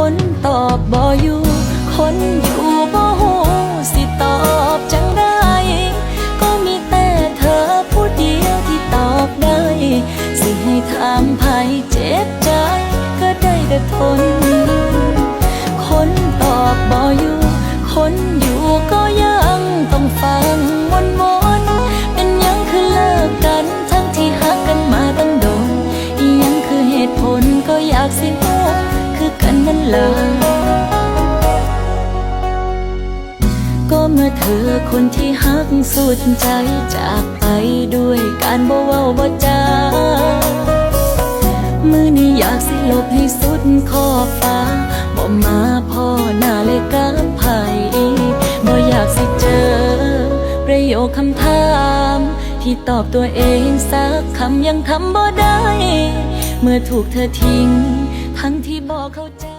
คนตอบบ่อยู่ คนอยู่บ่หูสิตอบจังได้ ก็มีแต่เธอผู้เดียวที่ตอบได้ สิให้ถามไผเจ็บใจ ก็ได้แต่ทน คนตอบบ่อยู่ คนอยู่ก็ยังต้องฟังวนวนๆเป็นยังคือเลิกกัน ทั้งที่หักกันมาตั้งโดนยังคือเหตุผลก็อยากสิ คือกันนั่นล่ะก็เมื่อเธอคนที่หักสุดใจจากไปด้วยการบ่เว้าบ่จามือนี้อยากสิลบให้สุดขอบฟ้าบ่มาพ่อหน้าเลยกับไผบ่อยากสิเจอ ประโยคคำถามที่ตอบตัวเองสักคำยังทำบ่ได้ เมื่อถูกเธอทิ้ง 路口站。